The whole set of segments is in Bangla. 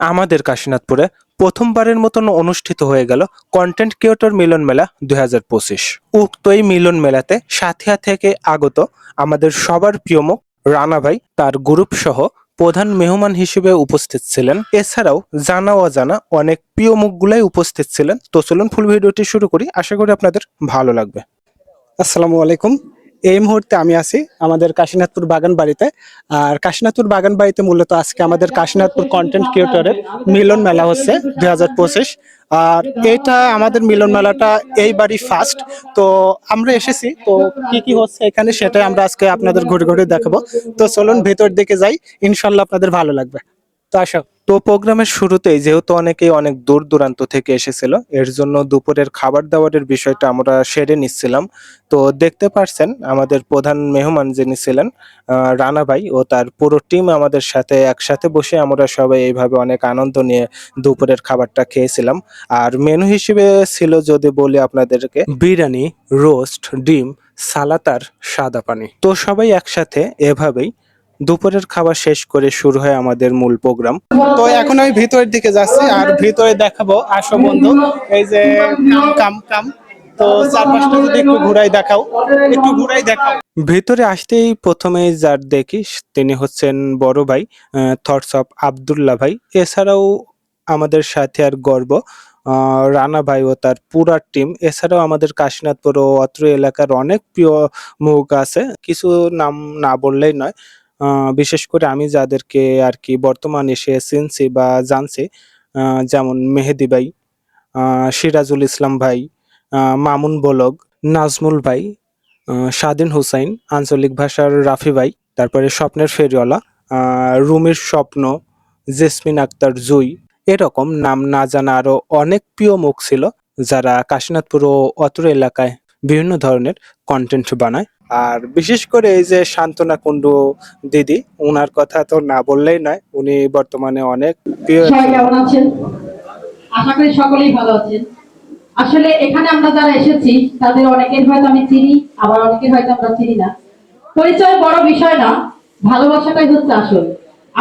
আমাদের কাশীনাথপুরে প্রথমবারের মতন অনুষ্ঠিত হয়ে গেল কন্টেন্ট ক্রিয়েটর মিলন মেলা দুই হাজার পঁচিশ। উক্ত এই মিলন মেলাতে সাথিয়া থেকে আগত আমাদের সবার প্রিয়মুখ রানা ভাই, তার গ্রুপ সহ প্রধান মেহমান হিসেবে উপস্থিত ছিলেন। এছাড়াও জানা অজানা অনেক প্রিয় মুখগুলাই উপস্থিত ছিলেন। তো চলুন ফুল ভিডিওটি শুরু করি। আশা করি আপনাদের ভালো লাগবে। আসসালামু আলাইকুম। এই মুহূর্তে আমি আছি আমাদের কাশীনাথপুর বাগান বাড়িতে আর কাশীনাথপুর বাগান বাড়িতে মূলত আজকে আমাদের কাশীনাথপুর কন্টেন্ট ক্রিয়েটরের মিলন মেলা হচ্ছে দুই হাজার পঁচিশ। আর এটা আমাদের মিলন মেলাটা এইবারই ফার্স্ট তো আমরা এসেছি, তো কি কি হচ্ছে এখানে সেটাই আমরা আজকে আপনাদের ঘুরে ঘুরে দেখাবো। তো চলুন ভেতর দিকে যাই, ইনশাল্লাহ আপনাদের ভালো লাগবে। তো আসো। তো প্রোগ্রামের শুরুতেই যেহেতু অনেকেই অনেক দূর দূরান্ত থেকে এসেছিল, এর জন্য দুপুরের খাবার দাবারের বিষয়টা আমরা সেরে নিচ্ছিলাম। তো দেখতে পারছেন আমাদের প্রধান মেহমান যিনি ছিলেন রানা ভাই ও তার পুরো টিম আমাদের সাথে একসাথে বসে আমরা সবাই এইভাবে অনেক আনন্দ নিয়ে দুপুরের খাবারটা খেয়েছিলাম। আর মেনু হিসেবে ছিল যদি বলি আপনাদেরকে, বিরিয়ানি, রোস্ট, ডিম, সালাদ আর সাদা পানি। তো সবাই একসাথে এভাবেই দুপুরের খাবার শেষ করে শুরু হয় আমাদের মূল প্রোগ্রাম। তো এখন আমি ভিতরের দিকে যাচ্ছি আর ভিতরে দেখাবো, আসো বন্ধু, এই যে কাম কাম। তো দেখাও, একটু ঘুরাই দেখাও। ভিতরে আসতেই প্রথমে যার দেখি, তিনি হচ্ছেন বড় ভাই থটস অফ আবদুল্লাহ ভাই। এছাড়াও আমাদের সাথে আর গর্ব রানা ভাই ও তার পুরা টিম এছাড়াও আমাদের কাশীনাথপুর ও অত্র এলাকার অনেক প্রিয় মুখ আছে। কিছু নাম না বললেই নয়। বিশেষ করে আমি যাদেরকে আর কি বর্তমান এসে চিনছি বা জানছি যেমন মেহেদি ভাই সিরাজুল ইসলাম ভাই মামুন বলগ, নাজমুল ভাই স্বাধীন হুসাইন, আঞ্চলিক ভাষার রাফি ভাই, তারপরে স্বপ্নের ফেরিওয়ালা রুমির স্বপ্ন, জেসমিন আক্তার জুই, এরকম নাম না জানা আরও অনেক প্রিয় মুখ ছিল যারা কাশীনাথপুর ও অত্র এলাকায় বিভিন্ন ধরনের কন্টেন্ট বানায়। আর বিশেষ করে এই যে সান্ত্বনা কুণ্ডু দিদি ওনার কথা তো না বললেই নয় উনি বর্তমানে অনেক প্রিয় কেমন আছেন? আশা করি সকলেই ভালো আছেন। আসলে এখানে আমরা যারা এসেছি তাদের অনেকের হয়তো আমি চিনি আবার অনেকের হয়তো আমরা চিনি না। পরিচয় বড় বিষয় না ভালোবাসাটাই হচ্ছে আসল।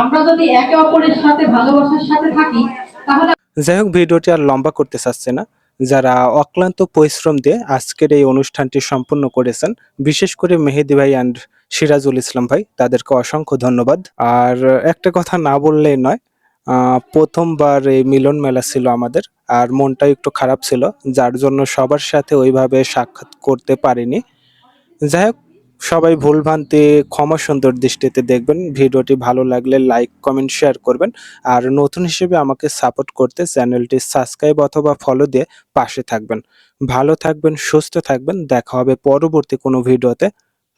আমরা যদি একে অপরের সাথে ভালোবাসার সাথে থাকি তাহলে যাই হোক ভিডিওটি আর লম্বা করতে চাচ্ছে না। যারা অক্লান্ত পরিশ্রম দিয়ে আজকের এই অনুষ্ঠানটি সম্পন্ন করেছেন, বিশেষ করে মেহেদি ভাই অ্যান্ড সিরাজুল ইসলাম ভাই, তাদেরকে অসংখ্য ধন্যবাদ। আর একটা কথা না বললেই নয় প্রথমবার এই মিলন মেলা ছিল আমাদের, আর মনটা একটু খারাপ ছিল, যার জন্য সবার সাথে ওইভাবে সাক্ষাৎ করতে পারিনি। যাই হোক সবাই ভুলভ্রান্তি, ক্ষমা সুন্দর দৃষ্টিতে দেখবেন। ভিডিওটি ভালো লাগলে লাইক কমেন্ট শেয়ার করবেন। আর নতুন হিসেবে আমাকে সাপোর্ট করতে চ্যানেলটি সাবস্ক্রাইব অথবা ফলো দিয়ে পাশে থাকবেন। ভালো থাকবেন, সুস্থ থাকবেন। দেখা হবে পরবর্তী কোনো ভিডিওতে।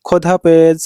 খোদা হাফেজ।